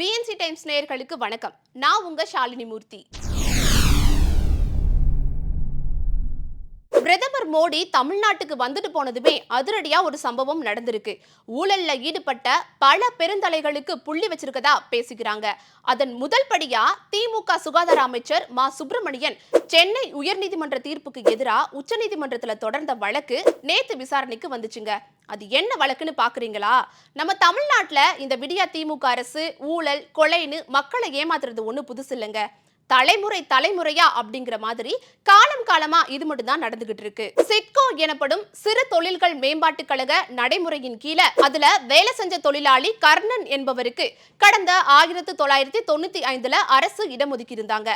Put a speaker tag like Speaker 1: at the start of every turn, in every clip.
Speaker 1: BNC times நேயர்களுக்கு வணக்கம். நான் உங்க ஷாலினி மூர்த்தி. பிரதமர் மோடி தமிழ்நாட்டுக்கு வந்துட்டு போனதுமே அதிரடியா ஒரு சம்பவம் நடந்திருக்கு. ஊழல்ல ஈடுபட்ட பல பெருந்தலைகளுக்கு புள்ளி வச்சிருக்கதா பேசுகிறாங்க. அதன் முதல் படியா திமுக சுகாதார அமைச்சர் மா சுப்பிரமணியன் சென்னை உயர்நீதிமன்ற தீர்ப்புக்கு எதிராக உச்சநீதிமன்றத்தில் தொடர்ந்த வழக்கு நேத்து விசாரணைக்கு வந்துச்சுங்க. அது என்ன வழக்குன்னு பார்க்குறீங்களா நம்ம தமிழ்நாட்டில் இந்த விடியா திமுக அரசு ஊழல் கொலைன்னு மக்களை ஏமாத்துறது ஒன்றும் புதுசு இல்லைங்க தலைமுறை தலைமுறையா அப்படிங்கிற மாதிரி காலம் காலமா இது மட்டும் தான் நடந்துகிட்டு இருக்கு. சிட்கோ எனப்படும் சிறு தொழில்கள் மேம்பாட்டு கழக நடைமுறையின் கீழே அதுல வேலை செஞ்ச தொழிலாளி கர்ணன் என்பவருக்கு கடந்த ஆயிரத்தி தொள்ளாயிரத்தி தொண்ணூத்தி ஐந்துல அரசு இடம் ஒதுக்கி இருந்தாங்க.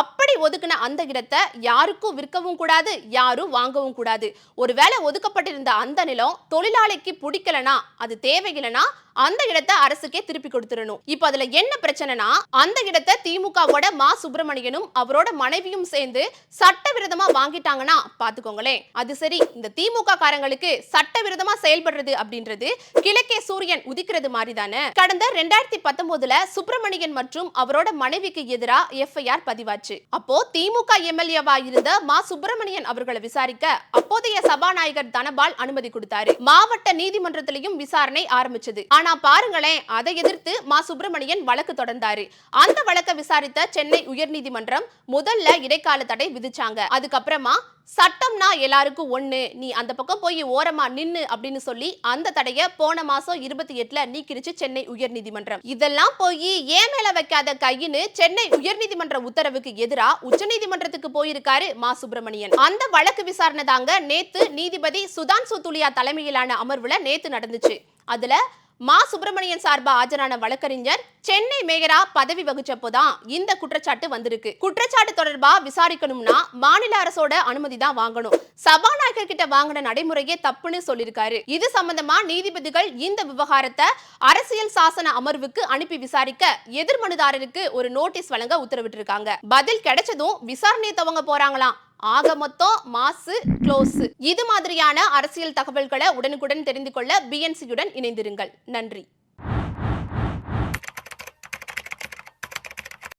Speaker 1: அப்படி ஒதுக்கின அந்த இடத்தை யாருக்கும் விற்கவும் கூடாது யாரும் வாங்கவும் கூடாது. ஒருவேளை ஒதுக்கப்பட்டிருந்த அந்த நிலம் தொழிலாளிக்கு பிடிக்கலனா அது தேவையில்லைனா அந்த இடத்தை அரசுக்கே திருப்பி கொடுத்துடணும். இப்ப அதுல என்ன பிரச்சனைனா அந்த இடத்தை திமுகவோட மா. சுப்பிரமணியனும் அவரோட மனைவியும் சேர்ந்து சட்டவிரோதமா வாங்கிட்டாங்கன்னா பாத்துக்கோங்களேன் அது சரி இந்த திமுக காரங்களுக்கு சட்டவிரோதமா செயல்படுறது அப்படின்றது கிழக்கே சூரியன் உதிக்கிறது மாதிரி தானே கடந்த ரெண்டாயிரத்தி பத்தொன்பதுல சுப்பிரமணியன் மற்றும் அவரோட மனைவிக்கு எதிராக எஃப்ஐஆர் பதிவாச்சு. அப்போ திமுக எம்எல்ஏவா இருந்த மா. சுப்பிரமணியன் அவர்களை விசாரிக்க அப்போதைய சபாநாயகர் தனபால் அனுமதி கொடுத்தாரு. மாவட்ட நீதிமன்றத்திலையும் விசாரணை ஆரம்பிச்சது. ஆனா பாருங்களேன். அதை எதிர்த்து மா சுப்பிரமணியன் வழக்கு தொடர்ந்தாரு. அந்த வழக்கை விசாரித்த சென்னை உயர்நீதிமன்றம் முதல்ல இடைக்கால தடை விதிச்சாங்க. அதுக்கப்புறமா சட்டம்னா எல்லாருக்கும் ஒன்று நீ அந்த பக்கம் போய் ஓரமா நின்னு அப்படின்னு சொல்லி அந்த தடையை போன மாசம் இருபத்தி எட்டுல நீக்கிருச்சு சென்னை உயர்நீதிமன்றம். இதெல்லாம் போய் ஏன் மேல வைக்காத கையின்னு சென்னை உயர்நீதிமன்ற உத்தரவுக்கு எதிராக உச்சநீதிமன்றத்துக்கு போயிருக்காரு மா சுப்பிரமணியன். அந்த வழக்கு விசாரணை தாங்க நேத்து நீதிபதி சுதான் சுத்துலியா தலைமையிலான அமர்வுல நேத்து நடந்துச்சு. அதுல மா சுப்பிரமணியன் சார்பா ஆஜரான வழக்கறிஞர் சென்னை மேயரா பதவி வகிச்சப்போதான் இந்த குற்றச்சாட்டு வந்திருக்கு. குற்றச்சாட்டு தொடர்பா விசாரிக்கணும்னா மாநில அரசோட அனுமதி தான் வாங்கணும். சபாநாயகர் கிட்ட வாங்கின நடைமுறையே தப்புன்னு சொல்லியிருக்காரு இது சம்பந்தமா நீதிபதிகள் இந்த விவகாரத்தை அரசியல் சாசன அமர்வுக்கு அனுப்பி விசாரிக்க எதிர்மனுதாரருக்கு ஒரு நோட்டீஸ் வழங்க உத்தரவிட்டிருக்காங்க. பதில் கிடைச்சதும் விசாரணையை துவங்க போறாங்களாம். ஆக மொத்தம் மாசு க்ளோஸ். இது மாதிரியான அரசியல் தகவல்களை உடனுக்குடன் தெரிந்து கொள்ள பிஎன்சியுடன் இணைந்திருங்கள். நன்றி.